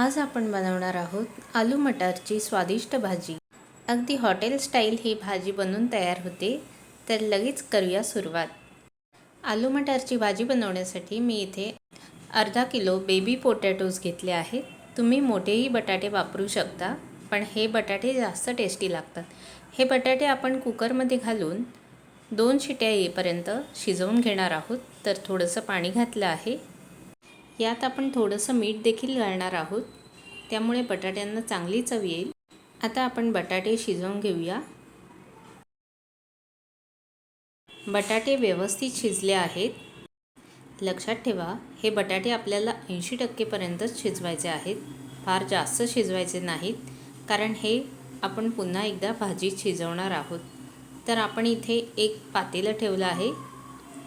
आज आपण बनवणार आहोत आलू मटारची स्वादिष्ट भाजी. अगदी हॉटेल स्टाईल ही भाजी बनवून तयार होते तर लगेच करूया सुरुवात. आलू मटारची भाजी बनवण्यासाठी मी इथे अर्धा किलो बेबी पोटॅटोज घेतले आहेत. तुम्ही मोठेही बटाटे वापरू शकता पण हे बटाटे जास्त टेस्टी लागतात. हे बटाटे आपण कुकरमध्ये घालून दोन शिट्या येईपर्यंत शिजवून घेणार आहोत. तर थोडंसं पाणी घातलं आहे. यात आपण थोडंसं मीठ देखील घालणार आहोत. त्यामुळे बटाट्यांना चांगली चव येईल. आता आपण बटाटे शिजवून घेऊया. बटाटे व्यवस्थित शिजले आहेत. लक्षात ठेवा हे बटाटे आपल्याला ऐंशी टक्केपर्यंतच शिजवायचे आहेत. फार जास्त शिजवायचे नाहीत कारण हे आपण पुन्हा एकदा भाजीत शिजवणार आहोत. तर आपण इथे एक पातेलं ठेवलं आहे.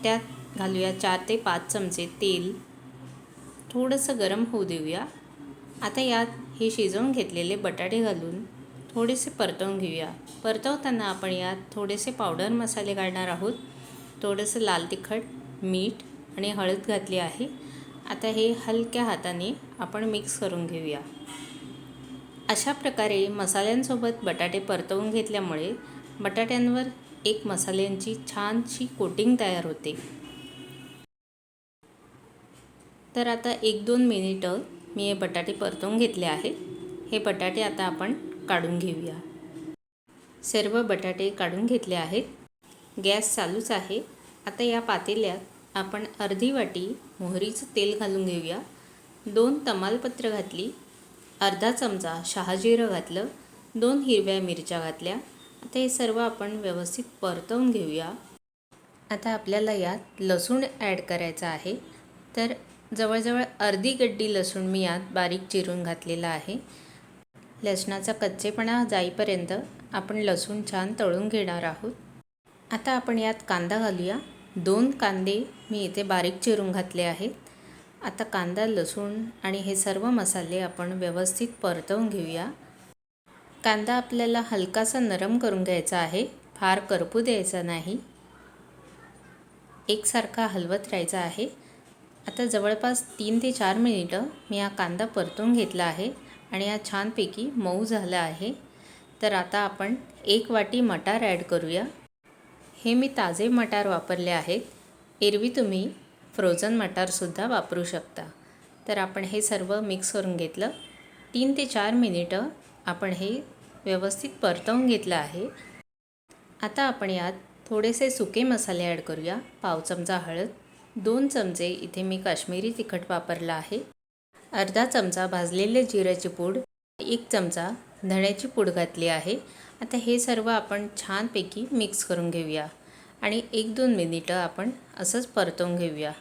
त्यात घालूया चार ते पाच चमचे तेल. थोडंसं गरम होऊ देऊया. आता यात हे शिजवून घेतलेले बटाटे घालून थोडेसे परतवून घेऊया. परतवताना आपण यात थोडेसे पावडर मसाले घालणार आहोत. थोडंसं लाल तिखट मीठ आणि हळद घातली आहे. आता हे हलक्या हाताने आपण मिक्स करून घेऊया. अशा प्रकारे मसाल्यांसोबत बटाटे परतवून घेतल्यामुळे बटाट्यांवर एक मसाल्यांची छानशी कोटिंग तयार होते. तर आता एक दोन मिनिटं मी हे बटाटे परतवून घेतले आहेत हे बटाटे आता आपण काढून घेऊया. सर्व बटाटे काढून घेतले आहेत. गॅस चालूच आहे. आता या पातेल्यात आपण अर्धी वाटी मोहरीचं तेल घालून घेऊया. दोन तमालपत्र घातली. अर्धा चमचा शहाजिरं घातलं. दोन हिरव्या मिरच्या घातल्या. आता हे सर्व आपण व्यवस्थित परतवून घेऊया. आता आपल्याला यात लसूण ॲड करायचा आहे. तर जवळजवळ अर्धी गड्डी लसूण मी यात बारीक चिरून घातलेला आहे. लसणाचा कच्चेपणा जाईपर्यंत आपण लसूण छान तळून घेणार आहोत. आता आपण यात कांदा घालूया. दोन कांदे मी इथे बारीक चिरून घातले आहेत. आता कांदा लसूण आणि हे सर्व मसाले आपण व्यवस्थित परतवून घेऊया. कांदा आपल्याला हलकासा नरम करून घ्यायचा आहे. फार करपू द्यायचा नाही. एकसारखा हलवत राहायचा आहे. आता जवळपास तीन ते चार मिनिटं मी हा कांदा परतून घेतला आहे आणि हा छानपैकी मऊ झाला आहे. तर आता आपण एक वाटी मटार ॲड करूया. हे मी ताजे मटार वापरले आहेत. एरवी तुम्ही फ्रोझन मटारसुद्धा वापरू शकता. तर आपण हे सर्व मिक्स करून घेतलं. तीन ते चार मिनिटं आपण हे व्यवस्थित परतवून घेतलं आहे. आता आपण यात थोडेसे सुके मसाले ॲड करूया. पाव चमचा हळद दोन चमचे इथे मी काश्मीरी तिखट वापरला आहे. अर्धा चमचा भाजलेले जिऱ्याची पूड एक चमचा धण्याची पूड घातली आहे. आता हे सर्व आपण छानपैकी मिक्स करून घेऊया आणि एक दोन मिनिटं आपण असंच परतवून घेऊया.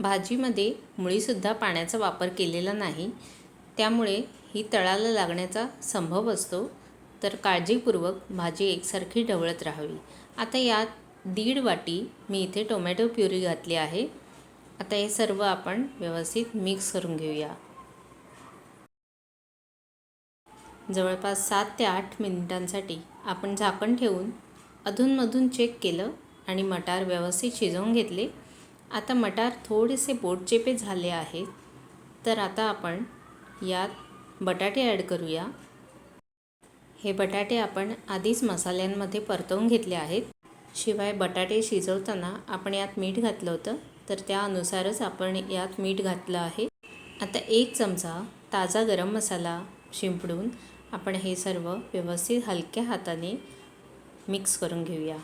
भाजीमध्ये मुळीसुद्धा पाण्याचा वापर केलेला नाही त्यामुळे ही तळाला लागण्याचा संभव असतो. तर काळजीपूर्वक भाजी एकसारखी ढवळत राहावी. आता यात दीड वाटी मी इथे टोमॅटो प्युरी घातली आहे. आता हे सर्व आपण व्यवस्थित मिक्स करून घेऊया. जवळपास सात ते आठ मिनिटांसाठी आपण झाकण ठेवून अधूनमधून चेक केलं आणि मटार व्यवस्थित शिजवून घेतले. आता मटार थोडेसे बोटचेपे झाले आहेत तर आता आपण यात बटाटे ॲड करूया. हे बटाटे आपण आधीच मसाल्यांमध्ये परतवून घेतले आहेत. शिवाय बटाटे शिजवताना आपण यात मीठ घातलं होतं तर त्यानुसारच आपण यात मीठ घातलं आहे. आता एक चमचा ताजा गरम मसाला शिंपडून आपण हे सर्व व्यवस्थित हलक्या हाताने मिक्स करून घेऊया.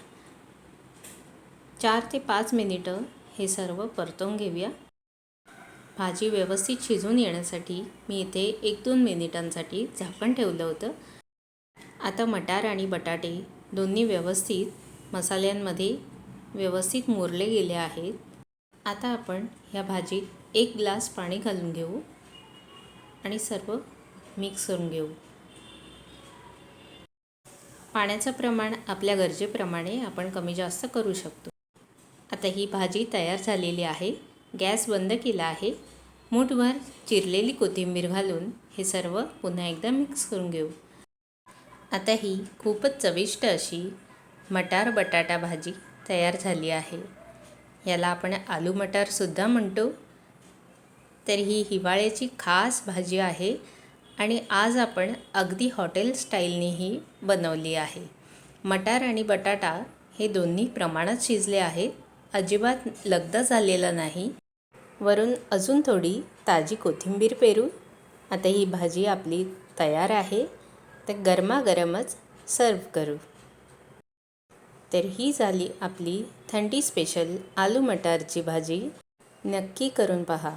चार ते पाच मिनिटं हे सर्व परतवून घेऊया. भाजी व्यवस्थित शिजून येण्यासाठी मी इथे एक दोन मिनिटांसाठी झाकण ठेवलं होतं. आता मटार आणि बटाटे दोन्ही व्यवस्थित मसाल्यांमध्ये व्यवस्थित मुरले गेले आहेत. आता आपण ह्या भाजीत एक ग्लास पाणी घालून घेऊ आणि सर्व मिक्स करून घेऊ. पाण्याचं प्रमाण आपल्या गरजेप्रमाणे आपण कमी जास्त करू शकतो. आता ही भाजी तयार झालेली आहे. गॅस बंद केला आहे. मूठभर चिरलेली कोथिंबीर घालून हे सर्व पुन्हा एकदा मिक्स करून घेऊ. आता ही खूपच चविष्ट अशी मटार बटाटा भाजी तयार झाली आहे. याला आपण आलू मटारसुद्धा म्हणतो. तर ही हिवाळ्याची खास भाजी आहे आणि आज आपण अगदी हॉटेल स्टाईलनेही बनवली आहे. मटार आणि बटाटा हे दोन्ही प्रमाणात शिजले आहेत. अजिबात लगदा झालेला नाही. वरून अजून थोडी ताजी कोथिंबीर पेरू. आता ही भाजी आपली तयार आहे. तर गरमागरमच सर्व करू. तर ही झाली आपली थंडी स्पेशल आलू मटारची भाजी. नक्की करून पहा.